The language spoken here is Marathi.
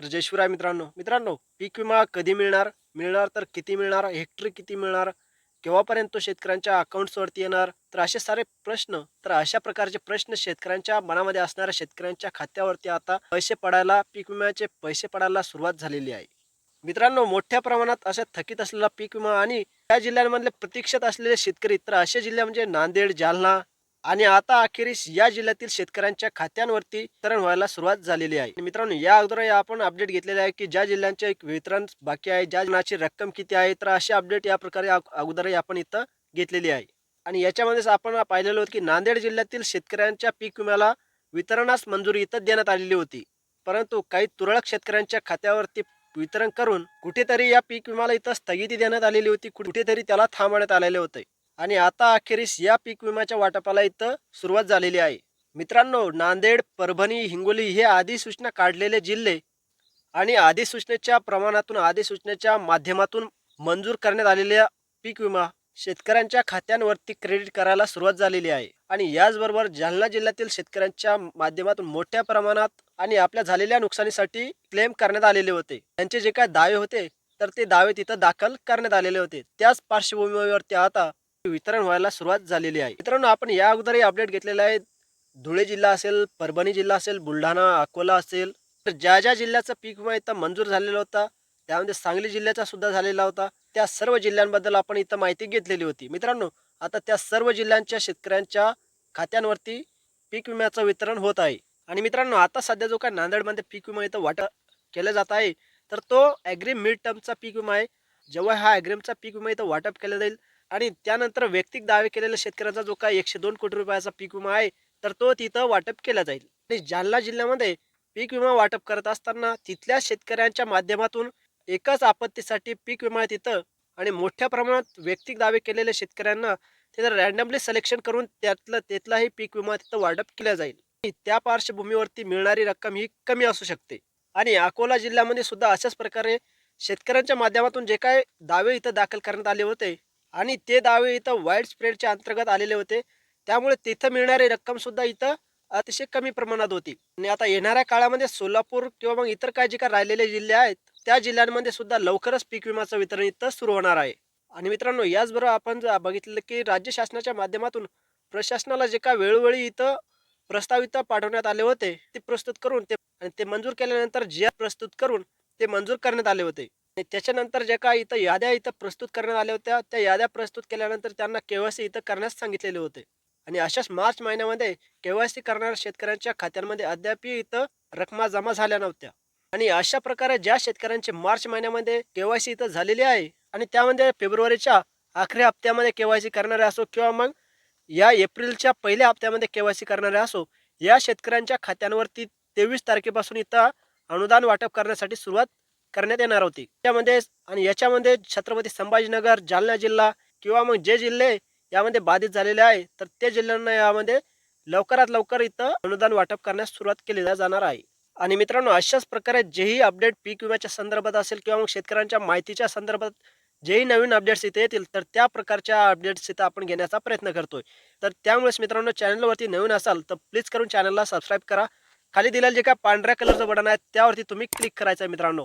तर जय शिवराय मित्रांनो. मित्रांनो पीक विमा कधी मिळणार? मिळणार तर किती मिळणार? हेक्टर किती मिळणार? केव्हापर्यंत तो शेतकऱ्यांच्या अकाउंट्सवरती येणार? तर असे सारे प्रश्न तर अशा प्रकारचे प्रश्न शेतकऱ्यांच्या मनामध्ये असणाऱ्या शेतकऱ्यांच्या खात्यावरती आता पैसे पडायला पीक विम्याचे पैसे पडायला सुरुवात झालेली आहे. मित्रांनो मोठ्या प्रमाणात अशा थकीत असलेला पीक विमा आणि त्या जिल्ह्यांमधले प्रतीक्षेत असलेले शेतकरी तर असे जिल्हे म्हणजे नांदेड जालना आणि आता अखेरीस या जिल्ह्यातील शेतकऱ्यांच्या खात्यांवरती वितरण व्हायला सुरुवात झालेली आहे. मित्रांनो या अगोदर आपण अपडेट घेतलेले आहे की ज्या जिल्ह्यांचे एक वितरण बाकी आहे ज्या जिल्ह्याची रक्कम किती आहे तर अशी अपडेट या प्रकारे अगोदरही आपण इथं घेतलेली आहे. आणि याच्यामध्येच आपण पाहिलेलं होतं की नांदेड जिल्ह्यातील शेतकऱ्यांच्या पीक विम्याला वितरणास मंजुरी इथं देण्यात आलेली होती. परंतु काही तुरळक शेतकऱ्यांच्या खात्यावरती वितरण करून कुठेतरी या पीक विम्याला इथं स्थगिती देण्यात आलेली होती. कुठेतरी त्याला थांबवण्यात आलेले होते. आणि आता अखेरीस या पीक विम्याच्या वाटपाला इथं सुरुवात झालेली आहे. मित्रांनो नांदेड परभणी हिंगोली हे अधिसूचना काढलेले जिल्हे आणि अधिसूचनेच्या प्रमाणातून अधिसूचनेच्या माध्यमातून मंजूर करण्यात आलेल्या पीक विमा शेतकऱ्यांच्या खात्यांवरती क्रेडिट करायला सुरुवात झालेली आहे. आणि याचबरोबर जालना जिल्ह्यातील शेतकऱ्यांच्या माध्यमातून मोठ्या प्रमाणात आणि आपल्या झालेल्या नुकसानीसाठी क्लेम करण्यात आलेले होते. त्यांचे जे काय दावे होते तर ते दावे तिथं दाखल करण्यात आलेले होते. त्याच पार्श्वभूमीवरती आता वितरण व्हायला सुरुवात झालेली आहे. मित्रांनो आपण या अगोदरही अपडेट घेतलेला आहे. धुळे जिल्हा असेल परभणी जिल्हा असेल बुलढाणा अकोला असेल तर ज्या ज्या जिल्ह्याचा पीक विमा इथं मंजूर झालेला होता त्यामध्ये सांगली जिल्ह्याचा सुद्धा झालेला होता. त्या सर्व जिल्ह्यांबद्दल आपण इथं माहिती घेतलेली होती. मित्रांनो आता त्या सर्व जिल्ह्यांच्या शेतकऱ्यांच्या खात्यांवरती पीक विम्याचं वितरण होत आहे. आणि मित्रांनो आता सध्या जो काय नांदेडमध्ये पीक विमा इथं वाटप केला जात आहे तर तो ॲग्रीम मिड टर्मचा पीक विमा आहे. जेव्हा हा ॲग्रीमचा पीक विमा इथं वाटप केला जाईल आणि त्यानंतर वैयक्तिक दावे केलेल्या शेतकऱ्याचा जो काय एकशे दोन कोटी रुपयाचा पीक विमा आहे तर तो तिथं वाटप केला जाईल. आणि जालना जिल्ह्यामध्ये पीक विमा वाटप करत असताना तिथल्या शेतकऱ्यांच्या माध्यमातून एकाच आपत्तीसाठी पीक विमा आहे तिथं. आणि मोठ्या प्रमाणात वैयक्तिक दावे केलेल्या शेतकऱ्यांना तिथं रॅन्डमली सिलेक्शन करून त्यातलं तेथलाही पीक विमा तिथं वाटप केला जाईल. त्या पार्श्वभूमीवरती मिळणारी रक्कम ही कमी असू शकते. आणि अकोला जिल्ह्यामध्ये सुद्धा अशाच प्रकारे शेतकऱ्यांच्या माध्यमातून जे काय दावे इथं दाखल करण्यात आले होते आणि ते दावे इथं वाईड स्प्रेडच्या अंतर्गत आलेले होते. त्यामुळे तिथं मिळणारी रक्कम सुद्धा इथं अतिशय कमी प्रमाणात होती. आणि आता येणाऱ्या काळामध्ये सोलापूर किंवा मग इतर काही जे काही राहिलेले जिल्हे आहेत त्या जिल्ह्यांमध्ये सुद्धा लवकरच पीक विमाचं वितरण इथं सुरू होणार आहे. आणि मित्रांनो याचबरोबर आपण जर बघितलं की राज्य शासनाच्या माध्यमातून प्रशासनाला जे का वेळोवेळी इथं प्रस्तावित पाठवण्यात आले होते ते प्रस्तुत करून ते आणि ते मंजूर केल्यानंतर जे प्रस्तुत करून ते मंजूर करण्यात आले होते. आणि त्याच्यानंतर जे काय इथं याद्या इथं प्रस्तुत करण्यात आल्या होत्या त्या याद्या प्रस्तुत केल्यानंतर त्यांना केवायसी इथं करण्यास सांगितलेले होते. आणि अशाच मार्च महिन्यामध्ये केवायसी करणाऱ्या शेतकऱ्यांच्या खात्यांमध्ये अद्याप इथं रकमा जमा झाल्या नव्हत्या. आणि अशा प्रकारे ज्या शेतकऱ्यांचे मार्च महिन्यामध्ये केवायसी इथं झालेली आहे आणि त्यामध्ये फेब्रुवारीच्या आखरी हप्त्यामध्ये केवायसी करणारे असो किंवा मग या एप्रिलच्या पहिल्या हप्त्यामध्ये केवायसी करणारे असो या शेतकऱ्यांच्या खात्यांवरती तेवीस तारखेपासून इथं अनुदान वाटप करण्यासाठी सुरुवात करण्यात येणार होती. त्यामध्ये आणि याच्यामध्ये छत्रपती संभाजीनगर जालना जिल्हा किंवा मग जे जिल्हे यामध्ये बाधित झालेले आहे तर त्या जिल्ह्यांना यामध्ये लवकरात लवकर इथं अनुदान वाटप करण्यास सुरुवात केली जाणार आहे. आणि मित्रांनो अशाच प्रकारे जेही अपडेट पीक विम्याच्या संदर्भात असेल किंवा मग शेतकऱ्यांच्या माहितीच्या संदर्भात जेही नवीन अपडेट्स इथे येतील तर त्या प्रकारच्या अपडेट्स इथं आपण घेण्याचा प्रयत्न करतोय. तर त्यामुळेच मित्रांनो चॅनलवरती नवीन असाल तर प्लीज करून चॅनलला सबस्क्राईब करा. खाली दिलेलं जे काय पांढऱ्या कलरचं बटन आहे त्यावरती तुम्ही क्लिक करायचं आहे मित्रांनो.